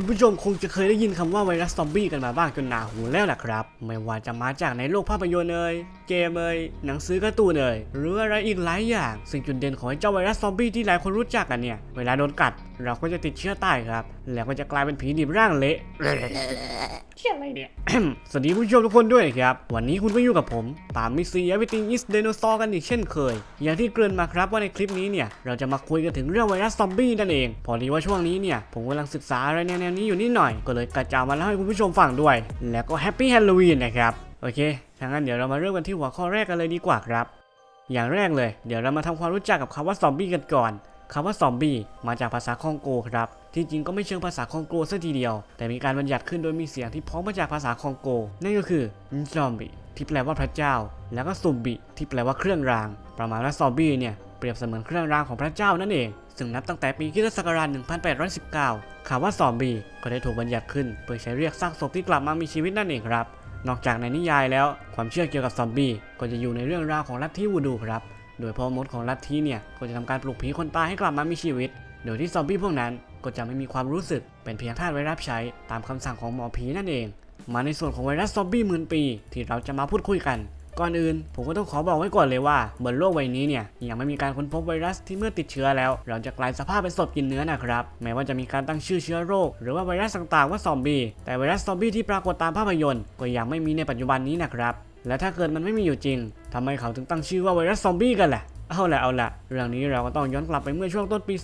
คุณผู้ชมคงจะเคยได้ยินคำว่าไวรัสซอมบี้กันมาบ้างจนหนาหูแล้วแหละครับ ไม่ว่าจะมาจากในโลกภาพยนตร์เอ่ยเกมเอ่ยหนังสือการ์ตูนเอ่ยหรืออะไรอีกหลายอย่าง ซึ่งจุดเด่นของเจ้าไวรัสซอมบี้ที่หลายคนรู้จักกันเนี่ย เวลาโดนกัด เราก็จะติดเชื้อตายครับ แล้วก็จะกลายเป็นผีดิบร่างเละเที่ยอะไรเนี่ยสวัสดีผู้ชมทุกคนด้วยครับ วันนี้คุณก็อยู่กับผมปามมิซี Everything is Dinosaur กันอีกเช่นเคย อย่างที่เกริ่นมาครับว่าในคลิปนี้เนี่ย เราจะมาคุยกันถึงเรื่องไวรัสซอมบี้นั่นเอง พอดีว่าช่วงนี้เนี่ย ผมกำลังศึกษาอะไรแนวนี้อยู่นิดหน่อย ก็เลยกระจายมาเล่าให้คุณผู้ชมฟังด้วย แล้วก็แฮปปี้ฮ l ลวีนนะครับ โอเคถ้างั้นเดี๋ยวเรามาเริ่มกันที่หัวข้อแรกกันเลยดีกว่าครับ อย่างแรกเลย เดี๋ยวเรามาทำความรู้จักกับคำว่าซอมบี้กันก่อน คำว่าซอมบี้มาจากภาษาคองโกครับที่จริงก็ไม่เชิงภาษาคองโกซะทีเดียว แต่มีการบัญญัติขึ้นโดยมีเสียงที่พ้องมาจากภาษาคองโก นั่นก็คือซอมบี้ที่แปลว่าพระเจ้า แล้วก็ซุมบิที่แปลว่าเครื่องราง ประมาณว่าซอมบี้เนี่ยเปรียบเสมือนเครื่องรางของพระเจ้านั่นเอง ซึ่งนับตั้งแต่ปีคริสตศักราช1819คำว่าซอมบี้ก็ได้ถูกบัญญัติขึ้น เพื่อใช้เรียกซากศพที่กลับมามีชีวิตนั่นเองครับ นอกจากในนิยายแล้ว ความเชื่อเกี่ยวกับซอมบี้ก็จะอยู่ในเรื่องราวของลัทธิวูดูครับ โดยพ่อมดของลัทธิเนี่ยก็จะทำการปลุกผีคนตายให้กลับมามีชีวิต โดยที่ซอมบี้พวกนั้นก็จะไม่มีความรู้สึกเป็นเพียงธาตุไว้รับใช้ตามคำสั่งของหมอผีนั่นเอง มาในส่วนของไวรัสซอมบี้หมื่นปี ที่เราจะมาพูดคุยกัน ก่อนอื่น ผมก็ต้องขอบอกไว้ก่อนเลยว่าบนโลกใบนี้เนี่ยยังไม่มีการค้นพบไวรัสที่เมื่อติดเชื้อแล้ว เราจะกลายสภาพเป็นศพกินเนื้อนะครับแม้ว่าจะมีการตั้งชื่อเชื้อโรค หรือว่าไวรัสต่างๆว่าซอมบี้แต่ไวรัสซอมบี้ที่ปรากฏตามภาพยนตร์ก็ยังไม่มีในปัจจุบันนี้นะครับ และถ้าเกิดมันไม่มีอยู่จริงทำไมเขาถึงตั้งชื่อว่าไวรัสซอมบี้กันล่ะ เอาละเอาละเรื่องนี้เราก็ต้องย้อนกลับไปเมื่อช่วงต้นปี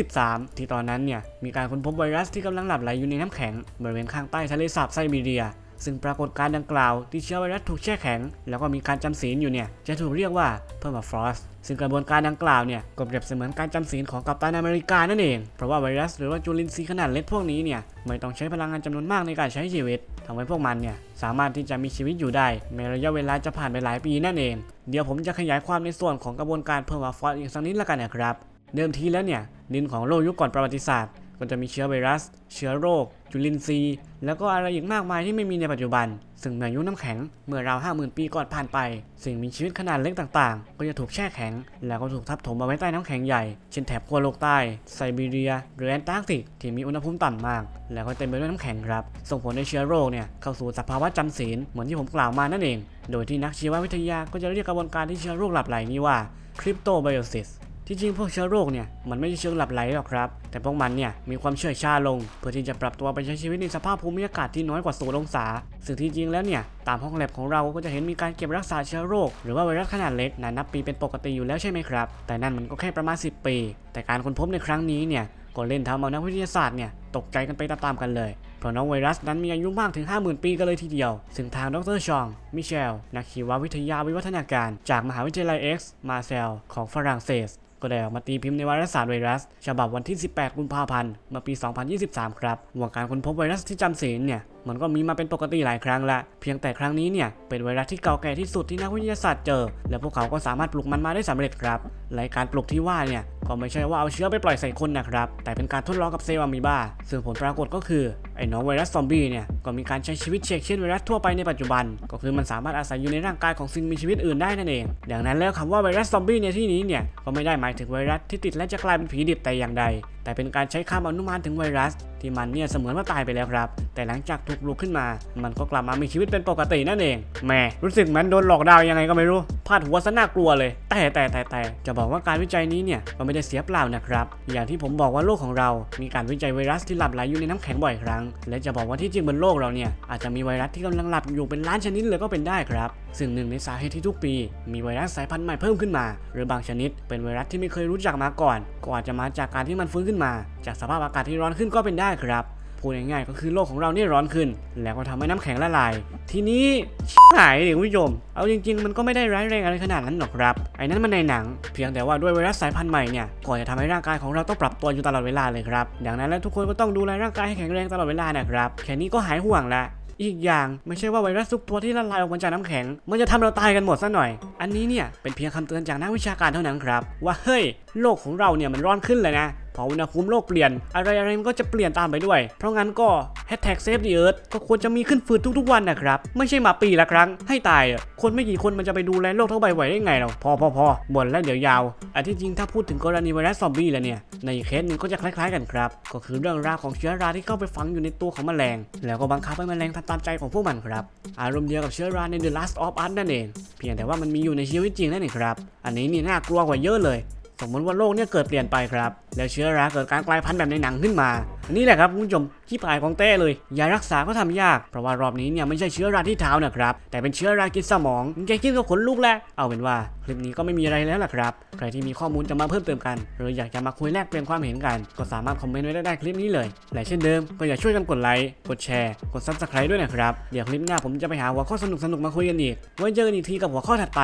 2023 ที่ตอนนั้นเนี่ยมีการค้นพบไวรัสที่กำลังหลับไหลอยู่ในน้ำแข็งบริเวณข้างใต้ทะเลสาบไซบีเรีย ซึ่งปรากฏการณ์ดังกล่าวที่เชื้อไวรัสถูกแช่แข็ง แล้วก็มีการจำศีลอยู่เนี่ยจะถูกเรียกว่าเพิ่มฟรอสซึ่งกระบวนการดังกล่าวเนี่ยก็เปรียบเสมือนการจำศีลของกัปตันอเมริกานั่นเอง เพราะว่าไวรัสหรือว่าจุลินทรีย์ขนาดเล็กพวกนี้เนี่ยไม่ต้องใช้พลังงานจำนวนมากในการใช้ชีวิตทำให้พวกมันเนี่ยสามารถที่จะมีชีวิตอยู่ได้แม้ระยะเวลาจะผ่านไปหลายปีนั่นเอง เดี๋ยวผมจะขยายความในส่วนของกระบวนการเพิ่มฟรอสอีกสักนิดละกันนะครับ เดิมทีแล้วเนี่ยดินของโลกยุคก่อนประวัติศาสตร์ ก็จะมีเชื้อไวรัส เชื้อโรค จุลินทรีย์ แล้วก็อะไรอีกมากมายที่ไม่มีในปัจจุบัน ซึ่งในยุคน้ำแข็งเมื่อราว50,000 ปีก่อนผ่านไป สิ่งมีชีวิตขนาดเล็กต่างๆ ก็จะถูกแช่แข็ง แล้วก็ถูกทับถมเอาไว้ใต้น้ำแข็งใหญ่ เช่นแถบขั้วโลกใต้ ไซบีเรีย หรือแอนตาร์กติก ที่มีอุณหภูมิต่ำมาก แล้วก็เต็มไปด้วยน้ำแข็งครับ ส่งผลให้เชื้อโรคเนี่ยเข้าสู่สภาวะจำศีลเหมือนที่ผมกล่าวมานั่นเอง โดยที่นักชีววิทยาก็จะเรียกกระบวนการที่เชื้อโรคหลับไหลนี้ว่าคริปโตไบโอซิส ที่จริงพวกเชื้อโรคเนี่ยมันไม่ใช่เชื้อหลับไหลหรอกครับ แต่พวกมันเนี่ยมีความเชื่อชาลง เพื่อที่จะปรับตัวไปใช้ชีวิตในสภาพภูมิอากาศที่น้อยกว่าศูนย์องศา ซึ่งที่จริงแล้วเนี่ยตามห้องแลบของเราก็จะเห็นมีการเก็บรักษาเชื้อโรค หรือว่าไวรัสขนาดเล็กนานนับปีเป็นปกติอยู่แล้วใช่ไหมครับ แต่นั่นมันก็แค่ประมาณ 10 ปี แต่การค้นพบในครั้งนี้เนี่ยก็เล่นทำเอานักวิทยาศาสตร์เนี่ยตกใจกันไปตามๆกันเลยเพราะน้องไวรัสนั้นมีอายุมากถึง 50,000 ปีกันเลยทีเดียว ซึ่งทางดรชอง มิเชล นักชีววิทยาวิวัฒนาการ จากมหาวิทยาลัย X มาเซล ของฝรั่งเศส ก็ได้ออกมาตีพิมพ์ในวารสารไวรัส ฉบับวันที่ 18 กุมภาพันธ์เมื่อปี 2023 ครับวงการค้นพบไวรัสที่จำศีลเนี่ยมันก็มีมาเป็นปกติหลายครั้งละเพียงแต่ครั้งนี้เนี่ยเป็นไวรัสที่เก่าแก่ที่สุดที่นักวิทยาศาสตร์เจอ และพวกเขาก็สามารถปลุกมันมาได้สำเร็จครับและการปลุกที่ว่าเนี่ยก็ไม่ใช่ว่าเอาเชื้อไปปล่อยใส่คนนะครับ แต่เป็นการทดลองกับเซลล์อะมีบาซึ่งผลปรากฏก็คือไอ้น้องไวรัสซอมบี้เนี่ยก็มีการใช้ชีวิตเชกเช่นไวรัสทั่วไปในปัจจุบัน ก็คือมันสามารถอาศัยอยู่ในร่างกายของสิ่งมีชีวิตอื่นได้นั่นเองดังนั้นแล้วคำว่าไวรัสซอมบี้ในที่นี้เนี่ยก็ไม่ได้หมายถึงไวรัสที่ติดและจะกลายเป็นผีดิบแต่อย่างใด แต่เป็นการใช้คำอนุมานถึงไวรัส ที่มันเนี่ยเสมือนว่าตายไปแล้วครับ แต่หลังจากถูกปลุกขึ้นมา มันก็กลับมามีชีวิตเป็นปกตินั่นเองแหมรู้สึกมือนโดนหลอกดาวยังไงก็ไม่รู้พาดหัวซะน่ากลัวเลย แต่แต่แต่แต่จะบอกว่าการวิจัยนี้เนี่ยก็ไม่ได้เสียเปล่านะครับ อย่างที่ผมบอกว่าโลกของเรา มีการวิจัยไวรัสที่หลับไหลอยู่ในน้ำแข็งบ่อยครั้ง และจะบอกว่าที่จริงบนโลกเราเนี่ยอาจจะมีไวรัสที่กำลังหลับอยู่เป็นล้านชนิดเลยก็เป็นได้ครับซึ่งหนึ่งในสาเหตุที่ทุกปี มีไวรัสสายพันธุ์ใหม่เพิ่มขึ้นมา หรือบางชนิดเป็นไวรัสที่ไม่เคยรู้จักมาก่อนก็อาจจะมาจากการที่มันฟื้นขึ้นมา จากสภาพอากาศที่ร้อนขึ้นก็เป็นได้ครับพูดง่ายๆก็คือโลกของเราเนี่ยร้อนขึ้น แล้วก็ทำให้น้ำแข็งละลาย ทีนี้ชิบหายเลยคุณผู้ชม เอาจริง ๆ มันก็ไม่ได้ร้ายแรงอะไรขนาดนั้นหรอกครับ ไอ้นั้นมันในหนัง เพียงแต่ว่าด้วยไวรัสสายพันธุ์ใหม่เนี่ยก็จะทำให้ร่างกายของเราต้องปรับตัวอยู่ตลอดเวลาเลยครับ ดังนั้นแล้วทุกคนก็ต้องดูแลร่างกายให้แข็งแรงตลอดเวลานะครับ แค่นี้ก็หายห่วงละอีกอย่างไม่ใช่ว่าไวรัสทุกตัวที่ละลายออกมาจากน้ำแข็ง มันจะทำเราตายกันหมดซะหน่อย อันนี้เนี่ยเป็นเพียงคำเตือนจากนักวิชาการเท่านั้นครับ ว่าเฮ้ยโลกของเราเนี่ยมันร้อนขึ้นเลยนะ พออุณหภูมิโลกเปลี่ยน อะไรอะไรมันก็จะเปลี่ยนตามไปด้วย เพราะงั้นก็แฮชแท็กเซฟดีเอิร์ธก็ควรจะมีขึ้นฟืนทุกๆวันนะครับ ไม่ใช่มาปีละครั้งให้ตายคนไม่กี่คนมันจะไปดูแลโลกทั้งใบไหวได้ไงเราพอพอพอบ่นแล้วเดี๋ยวยาวอันที่จริงถ้าพูดถึงกรณีไวรัสซอมบี้แล้วเนี่ยในเคสหนึ่งก็จะคล้ายๆกันครับ ก็คือเรื่องราวของเชื้อราที่เข้าไปฝังอยู่ในตัวของแมลง แล้วก็บังคับให้แมลงทำตามใจของพวกมันครับ อารมณ์เดียวกับเชื้อราใน The Last of Us นั่นเอง เพียงแต่ว่ามันมีอยู่ในชีวิตจริงนั่นเองครับ อันนี้นี่น่ากลัวกว่าเยอะเลย สมมติว่าโลกเนี่ยเกิดเปลี่ยนไปครับ แล้วเชื้อราเกิดการกลายพันธุ์แบบในหนังขึ้นมาอันนี้แหละครับคุณผู้ชมที่ปลายของเต้เลยยารักษาก็ทำยาก เพราะว่ารอบนี้เนี่ยไม่ใช่เชื้อราที่เท้านะครับ แต่เป็นเชื้อรากินสมองแกคิดก็ขนลุกแล้ว เอาเป็นว่าคลิปนี้ก็ไม่มีอะไรแล้วล่ะครับ ใครที่มีข้อมูลจะมาเพิ่มเติมกัน หรืออยากจะมาคุยแลกเปลี่ยนความเห็นกัน ก็สามารถคอมเมนต์ไว้ได้ใต้คลิปนี้เลย และเช่นเดิมก็อย่าช่วยกันกดไลค์ กดแชร์ กดซับสไครต์ด้วยนะครับ เดี๋ยวคลิปหน้าผมจะไปหาหัวข้อสนุกๆมาคุยกันอีก ไว้เจอกันอีกทีกับหัวข้อถัดไป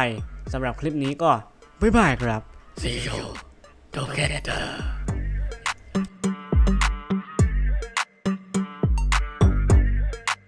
สำหรับคลิปนี้ก็บ๊ายบายครับ 水上ロケット